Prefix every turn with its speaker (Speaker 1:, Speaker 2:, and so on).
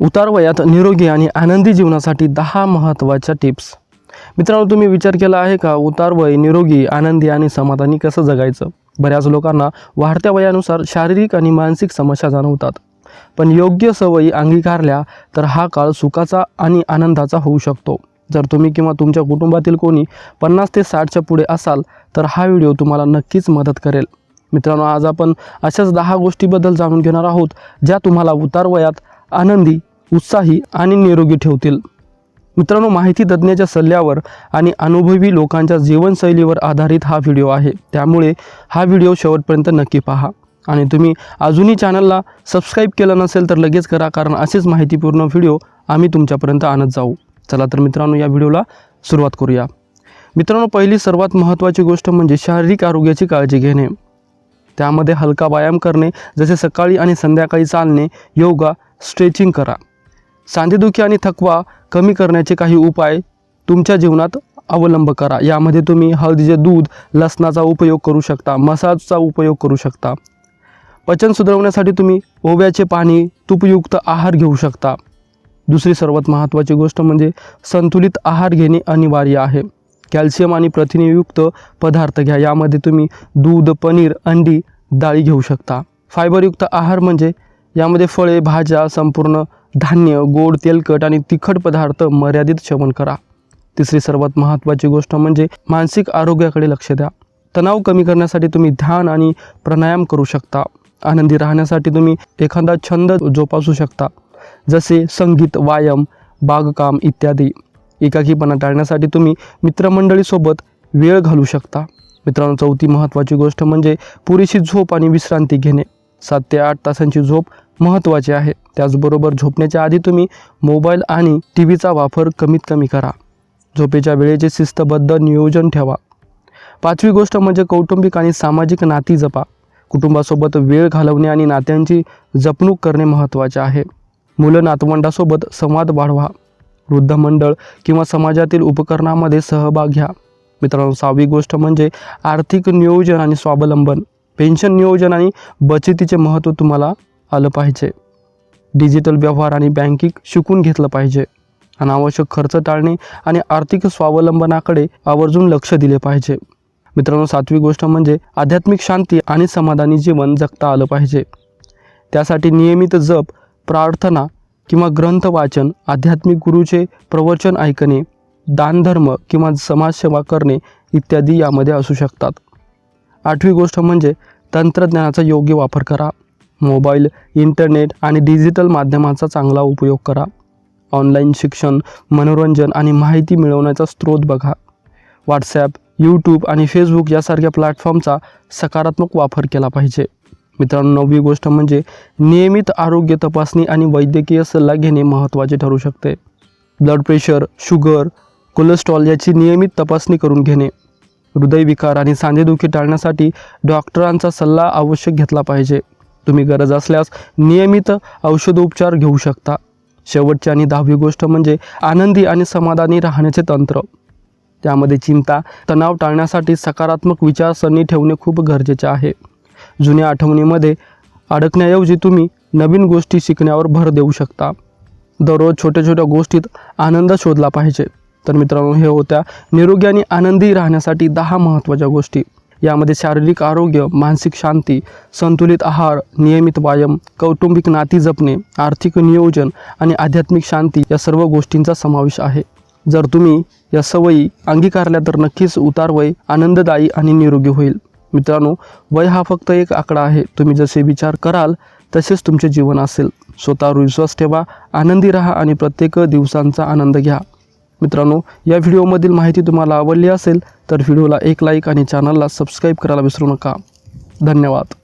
Speaker 1: उतार वयात निरोगी आणि आनंदी जीवनासाठी दहा महत्त्वाच्या टिप्स. मित्रांनो तुम्ही विचार केला आहे का? उतार वय निरोगी आनंदी आणि समाधानी कसं जगायचं? बऱ्याच लोकांना वाढत्या वयानुसार शारीरिक आणि मानसिक समस्या जाणवतात. पण योग्य सवयी अंगीकारल्या तर हा काळ सुखाचा आणि आनंदाचा होऊ शकतो. जर तुम्ही किंवा तुमच्या कुटुंबातील कोणी पन्नास ते साठच्या पुढे असाल तर हा व्हिडिओ तुम्हाला नक्कीच मदत करेल. मित्रांनो आज आपण अशाच दहा गोष्टीबद्दल जाणून घेणार आहोत ज्या तुम्हाला उतार वयात आनंदी उत्साही आणि निरोगी ठेवतील. मित्रांनो माहिती तज्ज्ञाच्या सल्ल्यावर आणि अनुभवी लोकांच्या जीवनशैलीवर आधारित हा व्हिडिओ आहे. त्यामुळे हा व्हिडिओ शेवटपर्यंत नक्की पहा. आणि तुम्ही अजूनही चॅनलला सबस्क्राईब केलं नसेल तर लगेच करा कारण असेच माहितीपूर्ण व्हिडिओ आम्ही तुमच्यापर्यंत आणत जाऊ. चला तर मित्रांनो या व्हिडिओला सुरुवात करूया. मित्रांनो पहिली सर्वात महत्त्वाची गोष्ट म्हणजे शारीरिक आरोग्याची काळजी घेणे. त्यामध्ये हलका व्यायाम करणे जसे सकाळी आणि संध्याकाळी चालणे योगा स्ट्रेचिंग करा. सांधेदुखी आणि थकवा कमी करण्याचे काही उपाय तुमच्या जीवनात अवलंब करा. यामध्ये तुम्ही हळदीचे दूध लसणाचा उपयोग करू शकता मसाजचा उपयोग करू शकता. पचन सुधारवण्यासाठी तुम्ही ओव्याचे पाणी तूपयुक्त आहार घेऊ शकता. दुसरी सर्वात महत्त्वाची गोष्ट म्हणजे संतुलित आहार घेणे अनिवार्य आहे. कॅल्शियम आणि प्रथिनेयुक्त पदार्थ घ्या. यामध्ये तुम्ही दूध पनीर अंडी डाळी घेऊ शकता. फायबरयुक्त आहार म्हणजे यामध्ये फळे भाज्या संपूर्ण धान्य गोड तेलकट आणि तिखट पदार्थ मर्यादित सेवन करा. तिसरी सर्वात महत्त्वाची गोष्ट म्हणजे मानसिक आरोग्याकडे लक्ष द्या. तणाव कमी करण्यासाठी तुम्ही ध्यान आणि प्राणायाम करू शकता. आनंदी राहण्यासाठी तुम्ही एखादा छंद जोपासू शकता. जसे संगीत व्यायाम बागकाम इत्यादी. एकाकीपणा टाळण्यासाठी तुम्ही मित्रमंडळीसोबत वेळ घालू शकता. मित्रांनो चौथी महत्त्वाची गोष्ट म्हणजे पुरेशी झोप आणि विश्रांती घेणे. सात ते आठ तासांची झोप महत्त्वाची आहे. त्याचबरोबर झोपण्याच्या आधी तुम्ही मोबाईल आणि टी व्हीचा वापर कमीत कमी करा. झोपेच्या वेळेचे शिस्तबद्ध नियोजन ठेवा. पाचवी गोष्ट म्हणजे कौटुंबिक आणि सामाजिक नाती जपा. कुटुंबासोबत वेळ घालवणे आणि नात्यांची जपणूक करणे महत्त्वाचे आहे. मुलं नातवंडासोबत संवाद वाढवा. वृद्ध मंडळ किंवा समाजातील उपकरणामध्ये सहभाग घ्या. मित्रांनो सहावी गोष्ट म्हणजे आर्थिक नियोजन आणि स्वावलंबन. पेन्शन नियोजन आणि बचतीचे महत्त्व तुम्हाला आलं पाहिजे. डिजिटल व्यवहार आणि बँकिंग शिकून घेतलं पाहिजे. अनावश्यक खर्च टाळणे आणि आर्थिक स्वावलंबनाकडे आवर्जून लक्ष दिले पाहिजे. मित्रांनो सातवी गोष्ट म्हणजे आध्यात्मिक शांती आणि समाधानी जीवन जगता आलं पाहिजे. त्यासाठी नियमित जप प्रार्थना किंवा ग्रंथ वाचन आध्यात्मिक गुरुचे प्रवचन ऐकणे दानधर्म किंवा समाजसेवा करणे इत्यादी यामध्ये असू शकतात. आठवी गोष्ट म्हणजे तंत्रज्ञानाचा योग्य वापर करा. मोबाईल इंटरनेट आणि डिजिटल माध्यमांचा चांगला उपयोग करा. ऑनलाईन शिक्षण मनोरंजन आणि माहिती मिळवण्याचा स्रोत बघा. व्हॉट्सॲप यूट्यूब आणि फेसबुक यासारख्या प्लॅटफॉर्मचा सकारात्मक वापर केला पाहिजे. मित्रांनो नववी गोष्ट म्हणजे नियमित आरोग्य तपासणी आणि वैद्यकीय सल्ला घेणे महत्त्वाचे ठरू शकते. ब्लड प्रेशर शुगर कोलेस्ट्रॉल याची नियमित तपासणी करून घेणे. हृदयविकार आणि सांधेदुखी टाळण्यासाठी डॉक्टरांचा सल्ला आवश्यक घेतला पाहिजे. तुम्ही गरज असल्यास नियमित औषधोपचार घेऊ शकता. शेवटची आणि दहावी गोष्ट म्हणजे आनंदी आणि समाधानी राहण्याचे तंत्र. त्यामध्ये चिंता तणाव टाळण्यासाठी सकारात्मक विचारसरणी ठेवणे खूप गरजेचे आहे. जुन्या आठवणीमध्ये अडकण्याऐवजी तुम्ही नवीन गोष्टी शिकण्यावर भर देऊ शकता. दररोज छोट्या छोट्या गोष्टीत आनंद शोधला पाहिजे. तर मित्रांनो हे होत्या निरोगी आणि आनंदी राहण्यासाठी दहा महत्त्वाच्या गोष्टी. यामध्ये शारीरिक आरोग्य मानसिक शांती संतुलित आहार नियमित व्यायाम कौटुंबिक नाती जपणे आर्थिक नियोजन आणि आध्यात्मिक शांती या सर्व गोष्टींचा समावेश आहे. जर तुम्ही या सवयी अंगीकारल्या तर नक्कीच उतार वय आनंददायी आणि निरोगी होईल. मित्रांनो वय हा फक्त एक आकडा आहे. तुम्ही जसे विचार कराल तसेच तुमचे जीवन असेल. स्वतःवर विश्वास ठेवा आनंदी राहा आणि प्रत्येक दिवसांचा आनंद घ्या. मित्रांनो या व्हिडिओमधील माहिती तुम्हाला आवडली असेल तर व्हिडिओला एक लाईक आणि चॅनलला सबस्क्राईब करायला विसरू नका. धन्यवाद.